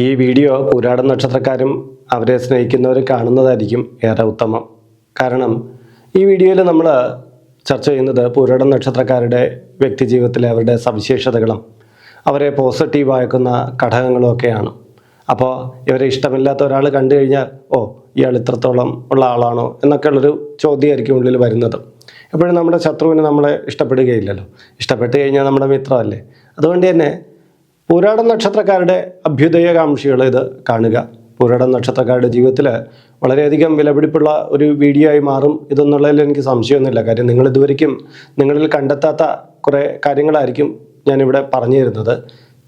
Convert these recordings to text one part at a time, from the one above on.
ഈ വീഡിയോ പുരാട നക്ഷത്രക്കാരും അവരെ സ്നേഹിക്കുന്നവരും കാണുന്നതായിരിക്കും ഏറെ ഉത്തമം. കാരണം ഈ വീഡിയോയിൽ നമ്മൾ ചർച്ച ചെയ്യുന്നത് പുരാട നക്ഷത്രക്കാരുടെ വ്യക്തി ജീവിതത്തിലെ അവരുടെ സവിശേഷതകളും അവരെ പോസിറ്റീവാക്കുന്ന ഘടകങ്ങളും ഒക്കെയാണ്. അപ്പോൾ ഇവരെ ഇഷ്ടമില്ലാത്ത ഒരാൾ കണ്ടു കഴിഞ്ഞാൽ ഓ ഇയാൾ ഇത്രത്തോളം ഉള്ള ആളാണോ എന്നൊക്കെയുള്ളൊരു ചോദ്യമായിരിക്കും ഉള്ളിൽ വരുന്നത്. എപ്പോഴും നമ്മുടെ ശത്രുവിന് നമ്മളെ ഇഷ്ടപ്പെടുകയില്ലല്ലോ. ഇഷ്ടപ്പെട്ട് കഴിഞ്ഞാൽ നമ്മുടെ മിത്രമല്ലേ? അതുകൊണ്ട് തന്നെ പുരാട നക്ഷത്രക്കാരുടെ അഭ്യുദയകാംക്ഷികൾ ഇത് കാണുക. പൂരാടം നക്ഷത്രക്കാരുടെ ജീവിതത്തിൽ വളരെയധികം വിലപിടിപ്പുള്ള ഒരു വീഡിയോ ആയി മാറും ഇതെന്നുള്ളതിൽ എനിക്ക് സംശയമൊന്നുമില്ല. കാര്യം നിങ്ങൾ ഇതുവരെയും നിങ്ങളിൽ കണ്ടെത്താത്ത കുറേ കാര്യങ്ങളായിരിക്കും ഞാനിവിടെ പറഞ്ഞു തരുന്നത്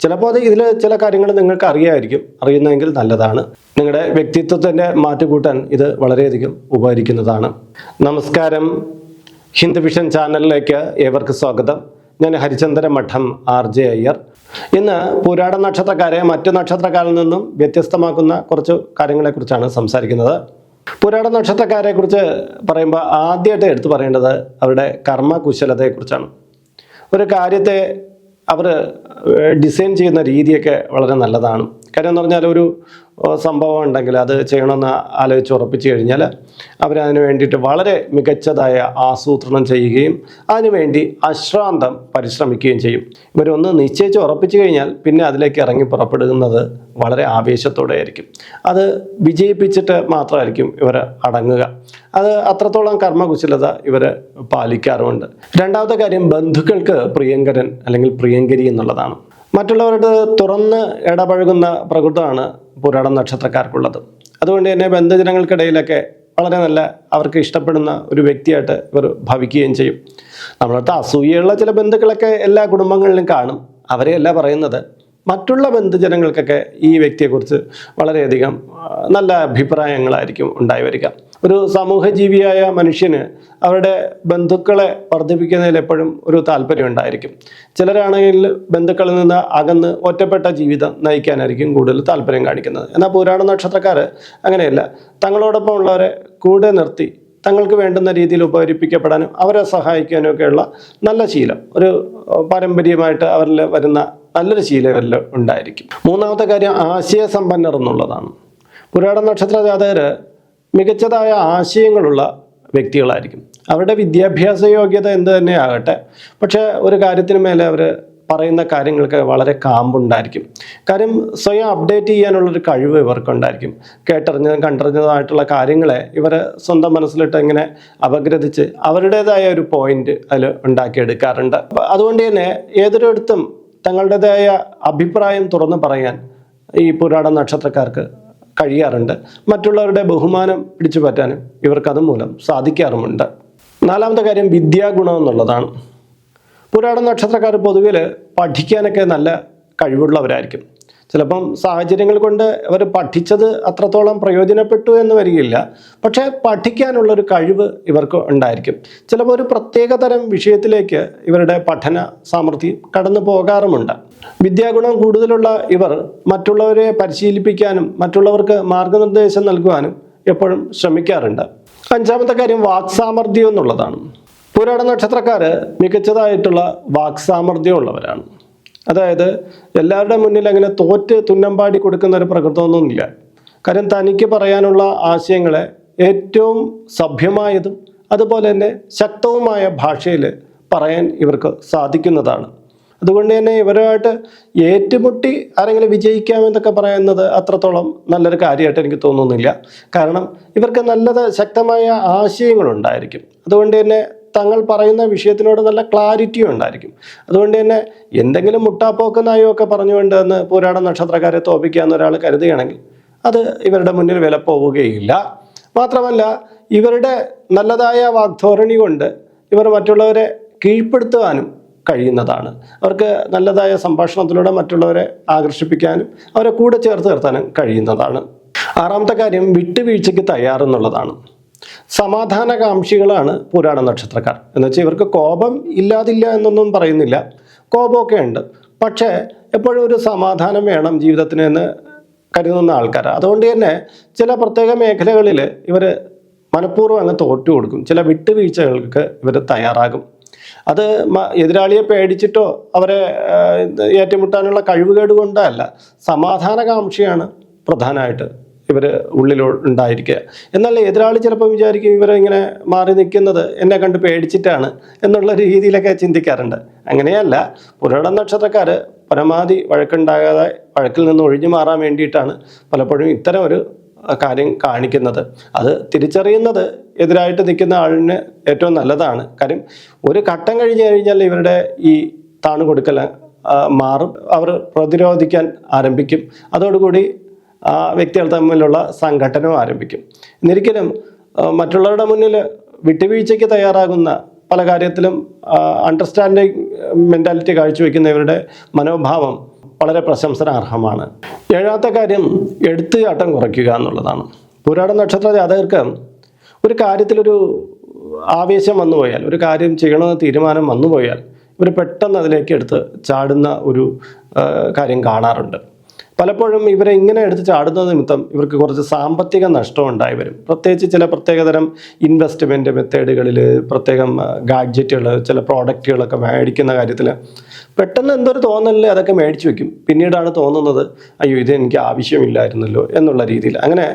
ചിലപ്പോൾ അത് ഇതിൽ ചില കാര്യങ്ങൾ നിങ്ങൾക്ക് അറിയാമായിരിക്കും അറിയുന്നതെങ്കിൽ നല്ലതാണ്. നിങ്ങളുടെ വ്യക്തിത്വത്തിന്റെ മാറ്റുകൂട്ടാൻ ഇത് വളരെയധികം ഉപകരിക്കുന്നതാണ്. നമസ്കാരം. ഹിന്ദു വിഷൻ ചാനലിലേക്ക് ഏവർക്ക് സ്വാഗതം. ഞാൻ ഹരിചന്ദ്ര മഠം ആർ ജെ അയ്യർ. ഇന്ന് പുരാട നക്ഷത്രക്കാരെ മറ്റു നക്ഷത്രക്കാരിൽ നിന്നും വ്യത്യസ്തമാക്കുന്ന കുറച്ച് കാര്യങ്ങളെക്കുറിച്ചാണ് സംസാരിക്കുന്നത്. പുരാട നക്ഷത്രക്കാരെ കുറിച്ച് പറയുമ്പോൾ ആദ്യമായിട്ട് എടുത്തു പറയേണ്ടത് അവരുടെ കർമ്മകുശലതയെക്കുറിച്ചാണ്. ഒരു കാര്യത്തെ അവർ ഡിസൈൻ ചെയ്യുന്ന രീതിയൊക്കെ വളരെ നല്ലതാണ്. കാര്യം എന്ന് പറഞ്ഞാൽ ഒരു സംഭവം ഉണ്ടെങ്കിൽ അത് ചെയ്യണമെന്ന് ആലോചിച്ച് ഉറപ്പിച്ചു കഴിഞ്ഞാൽ അവരതിനു വേണ്ടിയിട്ട് വളരെ മികച്ചതായ ആസൂത്രണം ചെയ്യുകയും അതിനുവേണ്ടി അശ്രാന്തം പരിശ്രമിക്കുകയും ചെയ്യും. ഇവരൊന്ന് നിശ്ചയിച്ച് ഉറപ്പിച്ചു കഴിഞ്ഞാൽ പിന്നെ അതിലേക്ക് ഇറങ്ങി പുറപ്പെടുന്നത് വളരെ ആവേശത്തോടെ ആയിരിക്കും. അത് വിജയിപ്പിച്ചിട്ട് മാത്രമായിരിക്കും ഇവർ അടങ്ങുക. അത് അത്രത്തോളം കർമ്മകുശലത ഇവർ പാലിക്കാറുമുണ്ട്. രണ്ടാമത്തെ കാര്യം ബന്ധുക്കൾക്ക് പ്രിയങ്കരൻ അല്ലെങ്കിൽ പ്രിയങ്കരി എന്നുള്ളതാണ് മറ്റുള്ളവരോട് തുറന്ന് ഇടപഴകുന്ന പ്രകൃതമാണ് പുരാട നക്ഷത്രക്കാർക്കുള്ളത്. അതുകൊണ്ട് തന്നെ ബന്ധുജനങ്ങൾക്കിടയിലൊക്കെ വളരെ നല്ല അവർക്ക് ഇഷ്ടപ്പെടുന്ന ഒരു വ്യക്തിയായിട്ട് ഇവർ ഭവിക്കുകയും ചെയ്യും. നമ്മളടുത്ത് അസൂയുള്ള ചില ബന്ധുക്കളൊക്കെ എല്ലാ കുടുംബങ്ങളിലും കാണും. അവരെയല്ല പറയുന്നത്. മറ്റുള്ള ബന്ധുജനങ്ങൾക്കൊക്കെ ഈ വ്യക്തിയെക്കുറിച്ച് വളരെയധികം നല്ല അഭിപ്രായങ്ങളായിരിക്കും ഉണ്ടായി വരിക. ഒരു സമൂഹ ജീവിയായ മനുഷ്യന് അവരുടെ ബന്ധുക്കളെ വർദ്ധിപ്പിക്കുന്നതിൽ എപ്പോഴും ഒരു താല്പര്യം ഉണ്ടായിരിക്കും. ചിലരാണെങ്കിൽ ബന്ധുക്കളിൽ നിന്ന് അകന്ന് ഒറ്റപ്പെട്ട ജീവിതം നയിക്കാനായിരിക്കും കൂടുതൽ താല്പര്യം കാണിക്കുന്നത്. എന്നാൽ പുരാണ നക്ഷത്രക്കാർ അങ്ങനെയല്ല. തങ്ങളോടൊപ്പം ഉള്ളവരെ കൂടെ നിർത്തി തങ്ങൾക്ക് വേണ്ടുന്ന രീതിയിൽ ഉപകരിപ്പിക്കപ്പെടാനും അവരെ സഹായിക്കാനും ഒക്കെയുള്ള നല്ല ശീലം. ഒരു പാരമ്പര്യമായിട്ട് അവരിൽ വരുന്ന നല്ലൊരു ശീലം ഉണ്ടായിരിക്കും. മൂന്നാമത്തെ കാര്യം ആശയസമ്പന്നർ എന്നുള്ളതാണ്. പുരാട നക്ഷത്ര ജാതകർ മികച്ചതായ ആശയങ്ങളുള്ള വ്യക്തികളായിരിക്കും. അവരുടെ വിദ്യാഭ്യാസ യോഗ്യത എന്ത് തന്നെ ആകട്ടെ പക്ഷേ ഒരു കാര്യത്തിന് മേലെ അവർ പറയുന്ന കാര്യങ്ങൾക്ക് വളരെ കാമ്പുണ്ടായിരിക്കും. കാര്യം സ്വയം അപ്ഡേറ്റ് ചെയ്യാനുള്ളൊരു കഴിവ് ഇവർക്കുണ്ടായിരിക്കും. കേട്ടറിഞ്ഞതും കണ്ടറിഞ്ഞതുമായിട്ടുള്ള കാര്യങ്ങളെ ഇവർ സ്വന്തം മനസ്സിലിട്ട് ഇങ്ങനെ അപഗ്രഥിച്ച് അവരുടേതായ ഒരു പോയിന്റ് അതിൽ ഉണ്ടാക്കിയെടുക്കാറുണ്ട്. അതുകൊണ്ട് തന്നെ ഏതൊരിടത്തും തങ്ങളുടേതായ അഭിപ്രായം തുറന്നു പറയാൻ ഈ പുരാട നക്ഷത്രക്കാർക്ക് കഴിയാറുണ്ട്. മറ്റുള്ളവരുടെ ബഹുമാനം പിടിച്ചു പറ്റാനും ഇവർക്കത് മൂലം സാധിക്കാറുമുണ്ട്. നാലാമത്തെ കാര്യം വിദ്യാഗുണം എന്നുള്ളതാണ്. പുരാട നക്ഷത്രക്കാർ പൊതുവിൽ പഠിക്കാനൊക്കെ നല്ല കഴിവുള്ളവരായിരിക്കും. ചിലപ്പം സാഹചര്യങ്ങൾ കൊണ്ട് അവർ പഠിച്ചത് അത്രത്തോളം പ്രയോജനപ്പെട്ടു എന്ന് വരികയില്ല. പക്ഷേ പഠിക്കാനുള്ളൊരു കഴിവ് ഇവർക്ക് ഉണ്ടായിരിക്കും. ചിലപ്പോൾ ഒരു പ്രത്യേക തരം വിഷയത്തിലേക്ക് ഇവരുടെ പഠന സാമർഥ്യം കടന്നു പോകാറുമുണ്ട്. വിദ്യാഗുണം കൂടുതലുള്ള ഇവർ മറ്റുള്ളവരെ പരിശീലിപ്പിക്കാനും മറ്റുള്ളവർക്ക് മാർഗനിർദ്ദേശം നൽകുവാനും എപ്പോഴും ശ്രമിക്കാറുണ്ട്. അഞ്ചാമത്തെ കാര്യം വാക്സാമർഥ്യം എന്നുള്ളതാണ്. പുരാട നക്ഷത്രക്കാർ മികച്ചതായിട്ടുള്ള വാക്സാമർഥ്യം ഉള്ളവരാണ് അതായത് എല്ലാവരുടെ മുന്നിൽ അങ്ങനെ തോറ്റ് തുന്നമ്പാടി കൊടുക്കുന്ന ഒരു പ്രകൃതമൊന്നുമില്ല. കാരണം തനിക്ക് പറയാനുള്ള ആശയങ്ങളെ ഏറ്റവും സഭ്യമായതും അതുപോലെ തന്നെ ശക്തവുമായ ഭാഷയിൽ പറയാൻ ഇവർക്ക് സാധിക്കുന്നതാണ്. അതുകൊണ്ട് തന്നെ ഇവരുമായിട്ട് ഏറ്റുമുട്ടി ആരെങ്കിലും വിജയിക്കാമെന്നൊക്കെ പറയുന്നത് അത്രത്തോളം നല്ലൊരു കാര്യമായിട്ട് എനിക്ക് തോന്നുന്നില്ല. കാരണം ഇവർക്ക് നല്ലത് ശക്തമായ ആശയങ്ങളുണ്ടായിരിക്കും. അതുകൊണ്ട് തന്നെ തങ്ങൾ പറയുന്ന വിഷയത്തിനോട് നല്ല ക്ലാരിറ്റിയും ഉണ്ടായിരിക്കും. അതുകൊണ്ട് തന്നെ എന്തെങ്കിലും മുട്ടാപ്പോക്ക് ഒക്കെ പറഞ്ഞുകൊണ്ട് എന്ന് പോരാടം നക്ഷത്രക്കാരെ തോപ്പിക്കാന്ന് ഒരാൾ കരുതുകയാണെങ്കിൽ അത് ഇവരുടെ മുന്നിൽ വില പോവുകയില്ല. മാത്രമല്ല ഇവരുടെ നല്ലതായ വാഗ്ധോരണി കൊണ്ട് ഇവർ മറ്റുള്ളവരെ കീഴ്പ്പെടുത്തുവാനും കഴിയുന്നതാണ്. അവർക്ക് നല്ലതായ സംഭാഷണത്തിലൂടെ മറ്റുള്ളവരെ ആകർഷിപ്പിക്കാനും അവരെ കൂടെ ചേർത്ത് നിർത്താനും കഴിയുന്നതാണ്. ആറാമത്തെ കാര്യം വിട്ടുവീഴ്ചയ്ക്ക് തയ്യാറെന്നുള്ളതാണ്. സമാധാനകാംക്ഷികളാണ് പുരാണ നക്ഷത്രക്കാർ. എന്ന് വെച്ചാൽ ഇവർക്ക് കോപം ഇല്ലാതില്ല എന്നൊന്നും പറയുന്നില്ല. കോപമൊക്കെ ഉണ്ട്. പക്ഷേ എപ്പോഴും ഒരു സമാധാനം വേണം ജീവിതത്തിന് എന്ന് കരുതുന്ന ആൾക്കാർ അതുകൊണ്ട് തന്നെ ചില പ്രത്യേക മേഖലകളിൽ ഇവർ മനഃപൂർവം അങ്ങ് തോറ്റു കൊടുക്കും. ചില വിട്ടുവീഴ്ചകൾക്ക് ഇവർ തയ്യാറാകും. അത് എതിരാളിയെ പേടിച്ചിട്ടോ അവരെ ഏറ്റുമുട്ടാനുള്ള കഴിവുകേട് കൊണ്ടല്ല. സമാധാനകാംക്ഷയാണ് പ്രധാനമായിട്ട് ഇവർ ഉള്ളിൽ ഉണ്ടായിരിക്കുക എന്നാൽ എതിരാളി ചിലപ്പോൾ വിചാരിക്കും ഇങ്ങനെ മാറി നിൽക്കുന്നത് എന്നെ കണ്ട് പേടിച്ചിട്ടാണ് എന്നുള്ള രീതിയിലൊക്കെ ചിന്തിക്കാറുണ്ട്. അങ്ങനെയല്ല പുരട നക്ഷത്രക്കാർ പരമാവധി വഴക്കുണ്ടാകാതെ വഴക്കിൽ നിന്ന് ഒഴിഞ്ഞു മാറാൻ വേണ്ടിയിട്ടാണ് പലപ്പോഴും ഇത്തരം ഒരു കാര്യം കാണിക്കുന്നത്. അത് തിരിച്ചറിയുന്നത് എതിരായിട്ട് നിൽക്കുന്ന ആളിന് ഏറ്റവും നല്ലതാണ്. കാര്യം ഒരു ഘട്ടം കഴിഞ്ഞ് കഴിഞ്ഞാൽ ഇവരുടെ ഈ താണു കൊടുക്കൽ മാറും. അവർ പ്രതിരോധിക്കാൻ ആരംഭിക്കും. അതോടുകൂടി ആ വ്യക്തികൾ തമ്മിലുള്ള സംഘട്ടനം ആരംഭിക്കും. എന്നിരിക്കലും മറ്റുള്ളവരുടെ മുന്നിൽ വിട്ടുവീഴ്ചയ്ക്ക് തയ്യാറാകുന്ന പല കാര്യത്തിലും അണ്ടർസ്റ്റാൻഡിങ് മെന്റാലിറ്റി കാഴ്ചവെക്കുന്നവരുടെ മനോഭാവം വളരെ പ്രശംസനാർഹമാണ്. ഏഴാമത്തെ കാര്യം എടുത്തുചാട്ടം കുറയ്ക്കുക എന്നുള്ളതാണ്. പുരാട നക്ഷത്ര ജാതകർക്ക് ഒരു കാര്യത്തിലൊരു ആവേശം വന്നുപോയാൽ ഒരു കാര്യം ചെയ്യണമെന്ന് തീരുമാനം വന്നുപോയാൽ ഇവർ പെട്ടെന്ന് അതിലേക്ക് എടുത്ത് ചാടുന്ന ഒരു കാര്യം കാണാറുണ്ട്. പലപ്പോഴും ഇവരെ ഇങ്ങനെ എടുത്ത് ചാടുന്നത് നിമിത്തം ഇവർക്ക് കുറച്ച് സാമ്പത്തിക നഷ്ടം ഉണ്ടായി വരും. പ്രത്യേകിച്ച് ചില പ്രത്യേകതരം ഇൻവെസ്റ്റ്മെന്റ് മെത്തേഡുകളിൽ പ്രത്യേകം ഗാഡ്ജറ്റുകൾ ചില പ്രോഡക്റ്റുകളൊക്കെ മേടിക്കുന്ന കാര്യത്തിൽ പെട്ടെന്ന് എന്തൊരു തോന്നലിൽ അതൊക്കെ മേടിച്ചു വെക്കും. പിന്നീടാണ് തോന്നുന്നത് അയ്യോ ഇത് എനിക്ക് ആവശ്യമില്ലായിരുന്നല്ലോ എന്നുള്ള രീതിയിൽ. അങ്ങനെ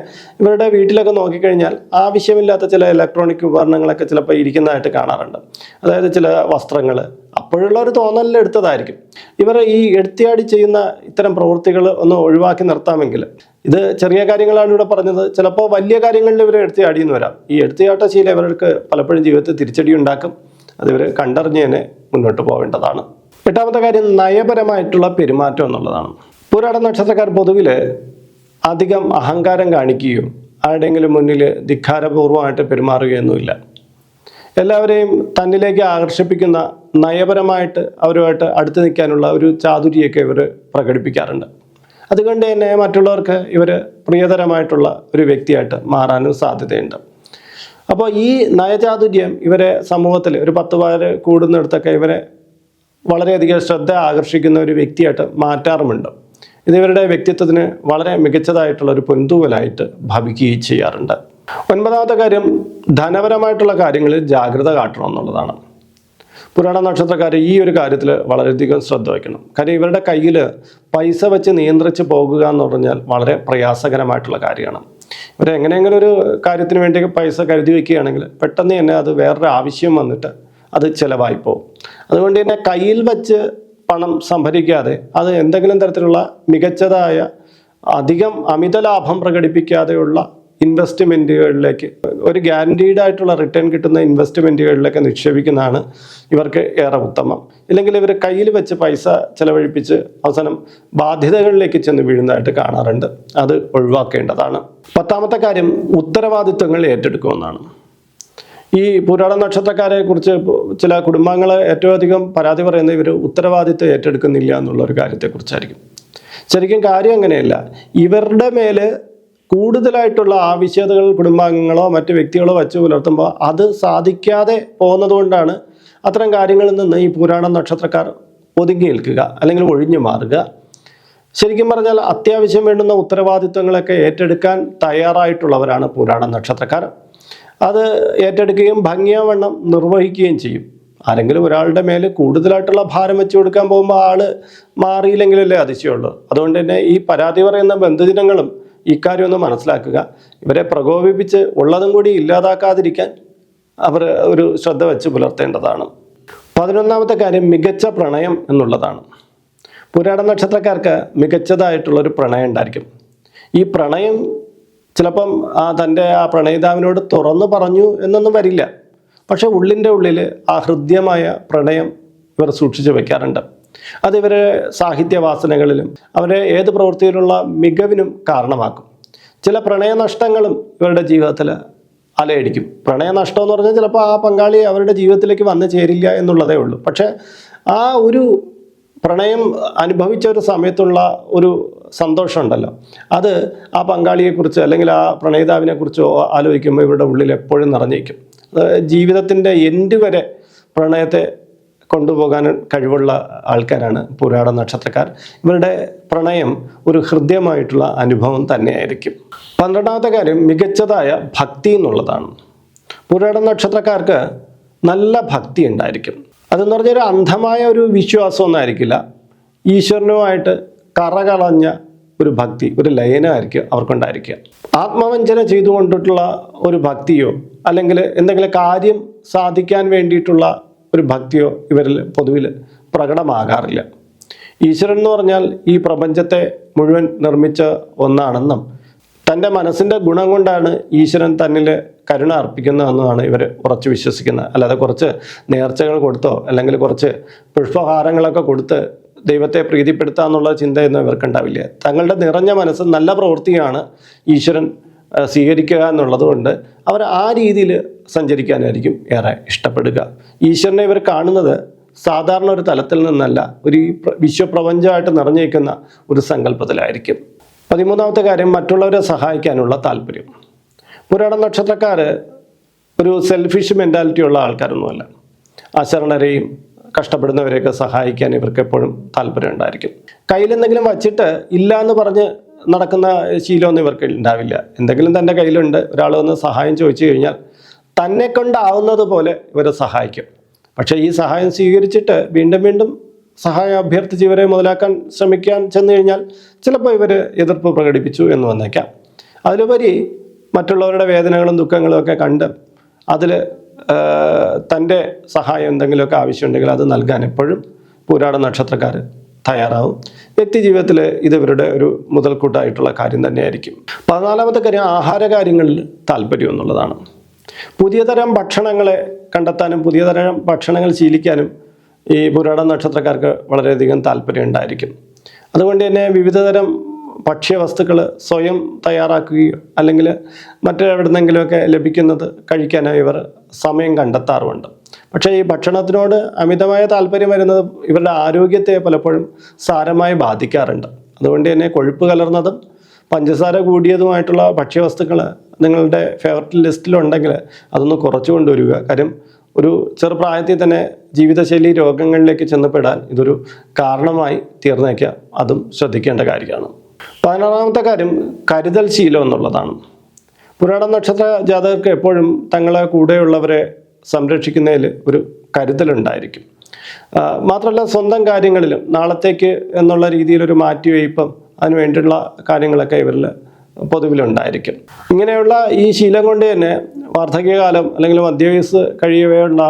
ഇവരുടെ വീട്ടിലൊക്കെ നോക്കിക്കഴിഞ്ഞാൽ ആവശ്യമില്ലാത്ത ചില ഇലക്ട്രോണിക് ഉപകരണങ്ങളൊക്കെ ചിലപ്പോൾ ഇരിക്കുന്നതായിട്ട് കാണാറുണ്ട്. അതായത് ചില വസ്ത്രങ്ങൾ അപ്പോഴുള്ള ഒരു തോന്നലിൽ എടുത്തതായിരിക്കും. ഇവർ ഈ എടുത്തിയാടി ചെയ്യുന്ന ഇത്തരം പ്രവൃത്തികൾ ഒന്ന് ഒഴിവാക്കി നിർത്താമെങ്കിൽ. ഇത് ചെറിയ കാര്യങ്ങളാണ് ഇവിടെ പറഞ്ഞത്. ചിലപ്പോൾ വലിയ കാര്യങ്ങളിൽ ഇവർ എടുത്തിയാടി എന്ന് വരാം. ഈ എടുത്തിയാട്ട ശീലം ഇവർക്ക് പലപ്പോഴും ജീവിതത്തിൽ തിരിച്ചടി ഉണ്ടാക്കും. അതിവർ കണ്ടറിഞ്ഞ് തന്നെ മുന്നോട്ട് പോവേണ്ടതാണ്. എട്ടാമത്തെ കാര്യം നയപരമായിട്ടുള്ള പെരുമാറ്റം എന്നുള്ളതാണ്. പുരാട നക്ഷത്രക്കാർ പൊതുവിൽ അധികം അഹങ്കാരം കാണിക്കുകയോ ആരുടെയെങ്കിലും മുന്നിൽ ധിക്കാരപൂർവമായിട്ട് പെരുമാറുകയൊന്നുമില്ല. എല്ലാവരെയും തന്നിലേക്ക് ആകർഷിപ്പിക്കുന്ന നയപരമായിട്ട് അവരുമായിട്ട് അടുത്ത് നിൽക്കാനുള്ള ഒരു ചാതുരിയൊക്കെ ഇവർ പ്രകടിപ്പിക്കാറുണ്ട്. അതുകൊണ്ട് തന്നെ മറ്റുള്ളവർക്ക് ഇവർ പ്രിയതരമായിട്ടുള്ള ഒരു വ്യക്തിയായിട്ട് മാറാനും സാധ്യതയുണ്ട്. അപ്പോൾ ഈ നയചാതുര്യം ഇവരെ സമൂഹത്തിൽ ഒരു പത്ത് പേര് കൂടുന്നിടത്തൊക്കെ ഇവരെ വളരെയധികം ശ്രദ്ധ ആകർഷിക്കുന്ന ഒരു വ്യക്തിയായിട്ട് മാറ്റാറുമുണ്ട്. ഇത് ഇവരുടെ വ്യക്തിത്വത്തിന് വളരെ മികച്ചതായിട്ടുള്ള ഒരു പൊൻതൂവലായിട്ട് ഭവിക്കുകയും ചെയ്യാറുണ്ട്. ഒൻപതാമത്തെ കാര്യം ധനപരമായിട്ടുള്ള കാര്യങ്ങളിൽ ജാഗ്രത കാട്ടണം എന്നുള്ളതാണ്. പുരാണ നക്ഷത്രക്കാർ ഈ ഒരു കാര്യത്തിൽ വളരെയധികം ശ്രദ്ധ വയ്ക്കണം. കാര്യം ഇവരുടെ കയ്യിൽ പൈസ വെച്ച് നിയന്ത്രിച്ച് പോകുക എന്ന് പറഞ്ഞാൽ വളരെ പ്രയാസകരമായിട്ടുള്ള കാര്യമാണ്. ഇവർ എങ്ങനെയെങ്കിലും ഒരു കാര്യത്തിന് വേണ്ടി പൈസ കരുതി വയ്ക്കുകയാണെങ്കിൽ പെട്ടെന്ന് തന്നെ അത് വേറൊരു ആവശ്യം വന്നിട്ട് അത് ചിലവായി പോകും. അതുകൊണ്ട് തന്നെ കയ്യിൽ വച്ച് പണം സംഭരിക്കാതെ അത് എന്തെങ്കിലും തരത്തിലുള്ള മികച്ചതായ അധികം അമിത ലാഭം പ്രകടിപ്പിക്കാതെയുള്ള ഇൻവെസ്റ്റ്മെന്റുകളിലേക്ക് ഒരു ഗ്യാരണ്ടീഡ് ആയിട്ടുള്ള റിട്ടേൺ കിട്ടുന്ന ഇൻവെസ്റ്റ്മെന്റുകളിലേക്ക് നിക്ഷേപിക്കുന്നതാണ് ഇവർക്ക് ഏറെ ഉത്തമം. ഇല്ലെങ്കിൽ ഇവർ കയ്യിൽ വെച്ച് പൈസ ചിലവഴിപ്പിച്ച് അവസാനം ബാധ്യതകളിലേക്ക് ചെന്ന് വീഴുന്നതായിട്ട് കാണാറുണ്ട്. അത് ഒഴിവാക്കേണ്ടതാണ്. പത്താമത്തെ കാര്യം ഉത്തരവാദിത്വങ്ങൾ ഏറ്റെടുക്കുമെന്നാണ് ഈ പുരാണ നക്ഷത്രക്കാരെ കുറിച്ച് ചില കുടുംബങ്ങൾ ഏറ്റവും അധികം പരാതി പറയുന്നത് ഇവർ ഉത്തരവാദിത്വം ഏറ്റെടുക്കുന്നില്ല എന്നുള്ള ഒരു കാര്യത്തെക്കുറിച്ചായിരിക്കും. ശരിക്കും കാര്യം അങ്ങനെയല്ല. ഇവരുടെ മേൽ കൂടുതലായിട്ടുള്ള ആവശ്യതകൾ കുടുംബാംഗങ്ങളോ മറ്റു വ്യക്തികളോ വച്ച് പുലർത്തുമ്പോൾ അത് സാധിക്കാതെ പോകുന്നതുകൊണ്ടാണ് അത്തരം കാര്യങ്ങളിൽ നിന്ന് ഈ പുരാണ നക്ഷത്രക്കാർ ഒതുങ്ങി നിൽക്കുക അല്ലെങ്കിൽ ഒഴിഞ്ഞു മാറുക. ശരിക്കും പറഞ്ഞാൽ അത്യാവശ്യം വേണ്ടുന്ന ഉത്തരവാദിത്വങ്ങളൊക്കെ ഏറ്റെടുക്കാൻ തയ്യാറായിട്ടുള്ളവരാണ് പുരാണ നക്ഷത്രക്കാർ. അത് ഏറ്റെടുക്കുകയും ഭംഗിയാവണ്ണം നിർവഹിക്കുകയും ചെയ്യും. ആരെങ്കിലും ഒരാളുടെ മേൽ കൂടുതലായിട്ടുള്ള ഭാരം വെച്ച് കൊടുക്കാൻ പോകുമ്പോൾ ആൾ മാറിയില്ലെങ്കിലല്ലേ അതിശയമുള്ളൂ. അതുകൊണ്ട് തന്നെ ഈ പരാതി പറയുന്ന ബന്ധുജനങ്ങളും ഇക്കാര്യം ഒന്ന് മനസ്സിലാക്കുക. ഇവരെ പ്രകോപിപ്പിച്ച് ഉള്ളതും കൂടി ഇല്ലാതാക്കാതിരിക്കാൻ അവർ ഒരു ശ്രദ്ധ വെച്ച് പുലർത്തേണ്ടതാണ്. പതിനൊന്നാമത്തെ കാര്യം മികച്ച പ്രണയം എന്നുള്ളതാണ്. പുരാട നക്ഷത്രക്കാർക്ക് മികച്ചതായിട്ടുള്ളൊരു പ്രണയം ഉണ്ടായിരിക്കും. ഈ പ്രണയം ചിലപ്പം ആ തന്റെ ആ പ്രണയിതാവിനോട് തുറന്നു പറഞ്ഞു എന്നൊന്നും വരില്ല. പക്ഷേ ഉള്ളിന്റെ ഉള്ളിൽ ആ ഹൃദ്യമായ പ്രണയം ഇവർ സൂക്ഷിച്ചു വെക്കാറുണ്ട്. അത് സാഹിത്യവാസനകളിലും അവരെ ഏത് പ്രവൃത്തിയിലുള്ള മികവിനും കാരണമാക്കും. ചില പ്രണയനഷ്ടങ്ങളും ഇവരുടെ ജീവിതത്തിൽ അലയടിക്കും. പ്രണയനഷ്ടം എന്ന് പറഞ്ഞാൽ ചിലപ്പോൾ ആ പങ്കാളി അവരുടെ ജീവിതത്തിലേക്ക് വന്നു ചേരില്ല എന്നുള്ളതേ ഉള്ളൂ. പക്ഷേ ആ ഒരു പ്രണയം അനുഭവിച്ച ഒരു സമയത്തുള്ള ഒരു സന്തോഷമുണ്ടല്ലോ. അത് ആ പങ്കാളിയെക്കുറിച്ചോ അല്ലെങ്കിൽ ആ പ്രണയിതാവിനെ കുറിച്ചോ ആലോചിക്കുമ്പോൾ ഇവരുടെ ഉള്ളിൽ എപ്പോഴും നിറഞ്ഞിരിക്കും. ജീവിതത്തിന്റെ എൻഡ് വരെ പ്രണയത്തെ കൊണ്ടുപോകാൻ കഴിവുള്ള ആൾക്കാരാണ് പുരാട നക്ഷത്രക്കാർ. ഇവരുടെ പ്രണയം ഒരു ഹൃദ്യമായിട്ടുള്ള അനുഭവം തന്നെയായിരിക്കും. പന്ത്രണ്ടാമത്തെ കാര്യം മികച്ചതായ ഭക്തി എന്നുള്ളതാണ്. പുരാട നക്ഷത്രക്കാർക്ക് നല്ല ഭക്തി ഉണ്ടായിരിക്കും. അതെന്ന് പറഞ്ഞാൽ ഒരു അന്ധമായ ഒരു വിശ്വാസമൊന്നും ആയിരിക്കില്ല ഈശ്വരനുമായിട്ട് കറകളഞ്ഞ ഒരു ഭക്തി ഒരു ലയനമായിരിക്കും അവർക്കുണ്ടായിരിക്കുക. ആത്മവഞ്ചന ചെയ്തുകൊണ്ടിട്ടുള്ള ഒരു ഭക്തിയോ അല്ലെങ്കിൽ എന്തെങ്കിലും കാര്യം സാധിക്കാൻ വേണ്ടിയിട്ടുള്ള ഒരു ഭക്തിയോ ഇവരിൽ പൊതുവിൽ പ്രകടമാകാറില്ല. ഈശ്വരൻ എന്ന് പറഞ്ഞാൽ ഈ പ്രപഞ്ചത്തെ മുഴുവൻ നിർമ്മിച്ച ഒന്നാണെന്നും തന്റെ മനസ്സിന്റെ ഗുണം കൊണ്ടാണ് ഈശ്വരൻ തന്നിൽ കരുണ അർപ്പിക്കുന്നു എന്നതാണ് ഇവർ കുറച്ച് വിശ്വസിക്കുന്നത്. അല്ലാതെ കുറച്ച് നേർച്ചകൾ കൊടുത്തോ അല്ലെങ്കിൽ കുറച്ച് പുഷ്പഹാരങ്ങളൊക്കെ കൊടുത്ത് ദൈവത്തെ പ്രീതിപ്പെടുത്തുക എന്നുള്ള ചിന്തയൊന്നും ഇവർക്കുണ്ടാവില്ല തങ്ങളുടെ നിറഞ്ഞ മനസ്സ് നല്ല പ്രവൃത്തിയാണ് ഈശ്വരൻ സ്വീകരിക്കുക എന്നുള്ളത് കൊണ്ട് അവർ ആ രീതിയിൽ സഞ്ചരിക്കാനായിരിക്കും ഏറെ ഇഷ്ടപ്പെടുക. ഈശ്വരനെ ഇവർ കാണുന്നത് സാധാരണ ഒരു തലത്തിൽ നിന്നല്ല ഒരു വിശ്വപ്രപഞ്ചമായിട്ട് നിറഞ്ഞേക്കുന്ന ഒരു സങ്കല്പത്തിലായിരിക്കും. പതിമൂന്നാമത്തെ കാര്യം മറ്റുള്ളവരെ സഹായിക്കാനുള്ള താല്പര്യം. പുരാണ നക്ഷത്രക്കാർ ഒരു സെൽഫിഷ് മെന്റാലിറ്റി ഉള്ള ആൾക്കാരൊന്നുമല്ല. അശരണരെയും കഷ്ടപ്പെടുന്നവരെയൊക്കെ സഹായിക്കാൻ ഇവർക്ക് എപ്പോഴും താല്പര്യം ഉണ്ടായിരിക്കും. കയ്യിലെന്തെങ്കിലും വച്ചിട്ട് ഇല്ല എന്ന് പറഞ്ഞ് നടക്കുന്ന ശീലമൊന്നും ഇവർക്ക് ഉണ്ടാവില്ല. എന്തെങ്കിലും തന്റെ കയ്യിലുണ്ട് ഒരാൾ വന്ന് സഹായം ചോദിച്ചു കഴിഞ്ഞാൽ തന്നെ കൊണ്ടാവുന്നത് പോലെ ഇവരെ സഹായിക്കും. പക്ഷേ ഈ സഹായം സ്വീകരിച്ചിട്ട് വീണ്ടും വീണ്ടും സഹായം അഭ്യർത്ഥിച്ച് ഇവരെ മുതലാക്കാൻ ശ്രമിക്കാൻ ചെന്നു കഴിഞ്ഞാൽ ചിലപ്പോൾ ഇവർ എതിർപ്പ് പ്രകടിപ്പിച്ചു എന്ന് വന്നേക്കാം. അതിലുപരി മറ്റുള്ളവരുടെ വേദനകളും ദുഃഖങ്ങളും ഒക്കെ കണ്ട് അതിൽ തന്റെ സഹായം എന്തെങ്കിലുമൊക്കെ ആവശ്യമുണ്ടെങ്കിൽ അത് നൽകാൻ എപ്പോഴും പൂരാട നക്ഷത്രക്കാർ തയ്യാറാവും. വ്യക്തി ജീവിതത്തിൽ ഇത് ഇവരുടെ ഒരു മുതൽക്കൂട്ടായിട്ടുള്ള കാര്യം തന്നെയായിരിക്കും. പതിനാലാമത്തെ കാര്യം ആഹാര കാര്യങ്ങളിൽ താല്പര്യം എന്നുള്ളതാണ്. പുതിയ തരം ഭക്ഷണങ്ങളെ കണ്ടെത്താനും പുതിയ തരം ഭക്ഷണങ്ങൾ ശീലിക്കാനും ഈ പുരാട നക്ഷത്രക്കാർക്ക് വളരെയധികം താല്പര്യം ഉണ്ടായിരിക്കും. അതുകൊണ്ട് തന്നെ വിവിധതരം ഭക്ഷ്യവസ്തുക്കൾ സ്വയം തയ്യാറാക്കുകയോ അല്ലെങ്കിൽ മറ്റെവിടുന്നെങ്കിലുമൊക്കെ ലഭിക്കുന്നത് കഴിക്കാനായി ഇവർ സമയം കണ്ടെത്താറുമുണ്ട്. പക്ഷേ ഈ ഭക്ഷണത്തിനോട് അമിതമായ താല്പര്യം വരുന്നത് ഇവരുടെ ആരോഗ്യത്തെ പലപ്പോഴും സാരമായി ബാധിക്കാറുണ്ട്. അതുകൊണ്ട് തന്നെ കൊഴുപ്പ് കലർന്നതും പഞ്ചസാര കൂടിയതുമായിട്ടുള്ള ഭക്ഷ്യവസ്തുക്കൾ നിങ്ങളുടെ ഫേവററ്റ് ലിസ്റ്റിലുണ്ടെങ്കിൽ അതൊന്ന് കുറച്ചു കൊണ്ടുവരിക. കാര്യം ഒരു ചെറുപ്രായത്തിൽ തന്നെ ജീവിതശൈലി രോഗങ്ങളിലേക്ക് ചെന്നപ്പെടാൻ ഇതൊരു കാരണമായി തീർന്നേക്കാം. അതും ശ്രദ്ധിക്കേണ്ട കാര്യമാണ്. പതിനാറാമത്തെ കാര്യം കരുതൽ ശീലം എന്നുള്ളതാണ്. പുരാണ നക്ഷത്ര ജാതകർക്ക് എപ്പോഴും തങ്ങളെ കൂടെയുള്ളവരെ സംരക്ഷിക്കുന്നതിൽ ഒരു കരുതലുണ്ടായിരിക്കും മാത്രമല്ല സ്വന്തം കാര്യങ്ങളിലും നാളത്തേക്ക് എന്നുള്ള രീതിയിലൊരു മാറ്റിവയ്പ്പം അതിന് വേണ്ടിയുള്ള കാര്യങ്ങളൊക്കെ ഇവരിൽ പൊതുവിലുണ്ടായിരിക്കും. ഇങ്ങനെയുള്ള ഈ ശീലം കൊണ്ട് തന്നെ വാർദ്ധക്യകാലം അല്ലെങ്കിൽ മധ്യവയസ് കഴിയവെയുള്ള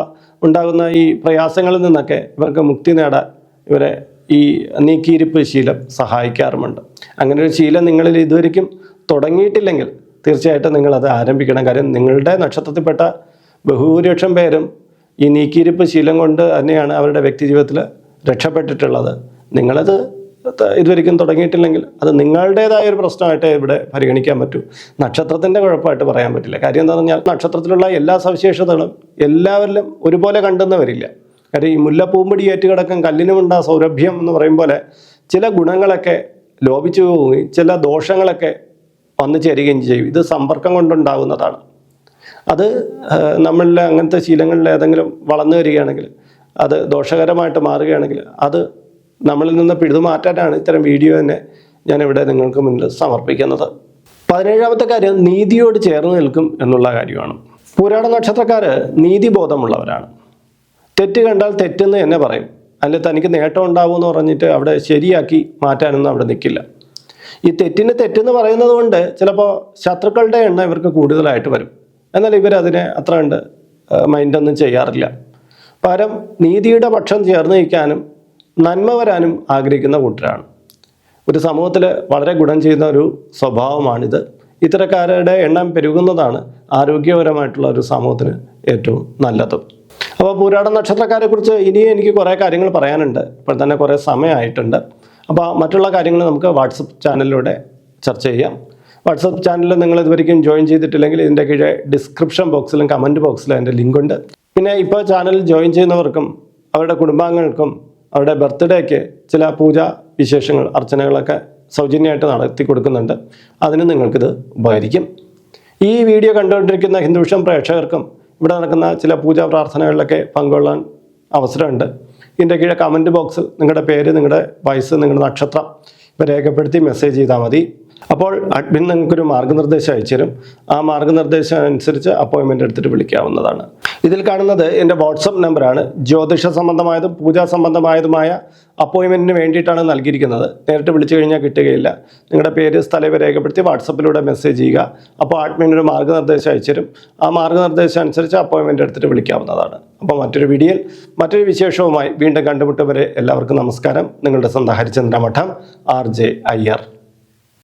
ഉണ്ടാകുന്ന ഈ പ്രയാസങ്ങളിൽ നിന്നൊക്കെ ഇവർക്ക് മുക്തി നേടാൻ ഇവരെ ഈ നീക്കിയിരിപ്പ് ശീലം സഹായിക്കാറുമുണ്ട്. അങ്ങനെ ഒരു ശീലം നിങ്ങളിൽ ഇതുവരെയും തുടങ്ങിയിട്ടില്ലെങ്കിൽ തീർച്ചയായിട്ടും നിങ്ങളത് ആരംഭിക്കണം. കാര്യം നിങ്ങളുടെ നക്ഷത്രത്തിൽപ്പെട്ട ബഹുഭൂരിപക്ഷം പേരും ഈ നീക്കിയിരിപ്പ് ശീലം കൊണ്ട് തന്നെയാണ് അവരുടെ വ്യക്തി ജീവിതത്തിൽ രക്ഷപ്പെട്ടിട്ടുള്ളത്. നിങ്ങളത് ഇതുവരെയും തുടങ്ങിയിട്ടില്ലെങ്കിൽ അത് നിങ്ങളുടേതായ ഒരു പ്രശ്നമായിട്ട് ഇവിടെ പരിഗണിക്കാൻ പറ്റൂ. നക്ഷത്രത്തിന്റെ കുഴപ്പമായിട്ട് പറയാൻ പറ്റില്ല. കാര്യം എന്താ പറഞ്ഞാൽ നക്ഷത്രത്തിലുള്ള എല്ലാ സവിശേഷതകളും എല്ലാവരിലും ഒരുപോലെ കണ്ടെന്ന് വരില്ല. കാര്യം ഈ മുല്ലപ്പൂമ്പടി ഏറ്റുകിടക്കും കല്ലിനുമുണ്ട സൗരഭ്യം എന്ന് പറയും പോലെ ചില ഗുണങ്ങളൊക്കെ ലോപിച്ചു പോവുകയും ചില ദോഷങ്ങളൊക്കെ വന്നു ചേരുകയും ചെയ്യും. ഇത് സമ്പർക്കം കൊണ്ടുണ്ടാകുന്നതാണ്. അത് നമ്മളിലെ അങ്ങനത്തെ ശീലങ്ങളിൽ ഏതെങ്കിലും വളർന്നു വരികയാണെങ്കിൽ അത് ദോഷകരമായിട്ട് മാറുകയാണെങ്കിൽ അത് നമ്മളിൽ നിന്ന് പിഴുതുമാറ്റാനാണ് ഇത്തരം വീഡിയോ തന്നെ ഞാനിവിടെ നിങ്ങൾക്ക് മുന്നിൽ സമർപ്പിക്കുന്നത്. പതിനേഴാമത്തെ കാര്യം നീതിയോട് ചേർന്ന് നിൽക്കും എന്നുള്ള കാര്യമാണ്. പുരാണ നക്ഷത്രക്കാർ നീതിബോധമുള്ളവരാണ്. തെറ്റ് കണ്ടാൽ തെറ്റെന്ന് തന്നെ പറയും. അതിൽ തനിക്ക് നേട്ടം ഉണ്ടാവുമെന്ന് പറഞ്ഞിട്ട് അവിടെ ശരിയാക്കി മാറ്റാനൊന്നും അവിടെ നിൽക്കില്ല. ഈ തെറ്റിന് തെറ്റെന്ന് പറയുന്നത് കൊണ്ട് ചിലപ്പോൾ ശത്രുക്കളുടെ എണ്ണം ഇവർക്ക് കൂടുതലായിട്ട് വരും. എന്നാൽ ഇവരതിനെ അത്ര കണ്ട് മൈൻഡൊന്നും ചെയ്യാറില്ല. പകരം നീതിയുടെ പക്ഷം ചേർന്ന് നിൽക്കാനും നന്മ വരാനും ആഗ്രഹിക്കുന്ന കൂട്ടരാണ്. ഒരു സമൂഹത്തിൽ വളരെ ഗുണം ചെയ്യുന്ന ഒരു സ്വഭാവമാണിത്. ഇത്തരക്കാരുടെ എണ്ണം പെരുകുന്നതാണ് ആരോഗ്യപരമായിട്ടുള്ള ഒരു സമൂഹത്തിന് ഏറ്റവും നല്ലതും. അപ്പോൾ പൂരാട നക്ഷത്രക്കാരെ കുറിച്ച് ഇനിയും എനിക്ക് കുറേ കാര്യങ്ങൾ പറയാനുണ്ട്. ഇപ്പോൾ തന്നെ കുറേ സമയമായിട്ടുണ്ട്. അപ്പോൾ മറ്റുള്ള കാര്യങ്ങൾ നമുക്ക് വാട്സപ്പ് ചാനലിലൂടെ ചർച്ച ചെയ്യാം. വാട്സപ്പ് ചാനലിൽ നിങ്ങൾ ഇതുവരെയും ജോയിൻ ചെയ്തിട്ടില്ലെങ്കിൽ ഇതിന്റെ കീഴെ ഡിസ്ക്രിപ്ഷൻ ബോക്സിലും കമന്റ് ബോക്സിലും അതിന്റെ ലിങ്ക് ഉണ്ട് പിന്നെ ഇപ്പോൾ ചാനൽ ജോയിൻ ചെയ്യുന്നവർക്കും അവരുടെ കുടുംബാംഗങ്ങൾക്കും അവരുടെ ബർത്ത്ഡേക്ക് ചില പൂജ വിശേഷങ്ങൾ അർച്ചനകളൊക്കെ സൗജന്യമായിട്ട് നടത്തി കൊടുക്കുന്നുണ്ട്. അതിന് നിങ്ങൾക്കിത് ഉപകരിക്കും. ഈ വീഡിയോ കണ്ടുകൊണ്ടിരിക്കുന്ന ഹിന്ദുവിഷം പ്രേക്ഷകർക്കും ഇവിടെ നടക്കുന്ന ചില പൂജാ പ്രാർത്ഥനകളിലൊക്കെ പങ്കുകൊള്ളാൻ അവസരമുണ്ട്. ഇതിന്റെ കീഴെ കമന്റ് ബോക്സിൽ നിങ്ങളുടെ പേര് നിങ്ങളുടെ വയസ്സ് നിങ്ങളുടെ നക്ഷത്രം ഇവ രേഖപ്പെടുത്തി മെസ്സേജ് ചെയ്താൽ മതി. അപ്പോൾ അഡ്മിൻ നിങ്ങൾക്കൊരു മാർഗനിർദ്ദേശം അയച്ചു തരും ആ മാർഗനിർദ്ദേശം അനുസരിച്ച് അപ്പോയിൻമെന്റ് എടുത്തിട്ട് വിളിക്കാവുന്നതാണ്. ഇതിൽ കാണുന്നത് എന്റെ വാട്സപ്പ് നമ്പറാണ്. ജ്യോതിഷ സംബന്ധമായതും പൂജാ സംബന്ധമായതുമായ അപ്പോയിൻമെന്റിന് വേണ്ടിയിട്ടാണ് നൽകിയിരിക്കുന്നത്. നേരിട്ട് വിളിച്ചു കഴിഞ്ഞാൽ കിട്ടുകയില്ല. നിങ്ങളുടെ പേര് സ്ഥലം രേഖപ്പെടുത്തി വാട്സപ്പിലൂടെ മെസ്സേജ് ചെയ്യുക. അപ്പോൾ ആഡ്മിൻ ഒരു മാർഗനിർദ്ദേശം അയച്ചുതരും ആ മാർഗനിർദ്ദേശം അനുസരിച്ച് അപ്പോയിൻമെന്റ് എടുത്തിട്ട് വിളിക്കാവുന്നതാണ്. അപ്പോൾ മറ്റൊരു വീഡിയോയിൽ മറ്റൊരു വിശേഷവുമായി വീണ്ടും കണ്ടുമുട്ടവരെ എല്ലാവർക്കും നമസ്കാരം. നിങ്ങളുടെ സ്വന്തം ഹരിചന്ദ്ര മഠം ആർ ജെ അയ്യർ.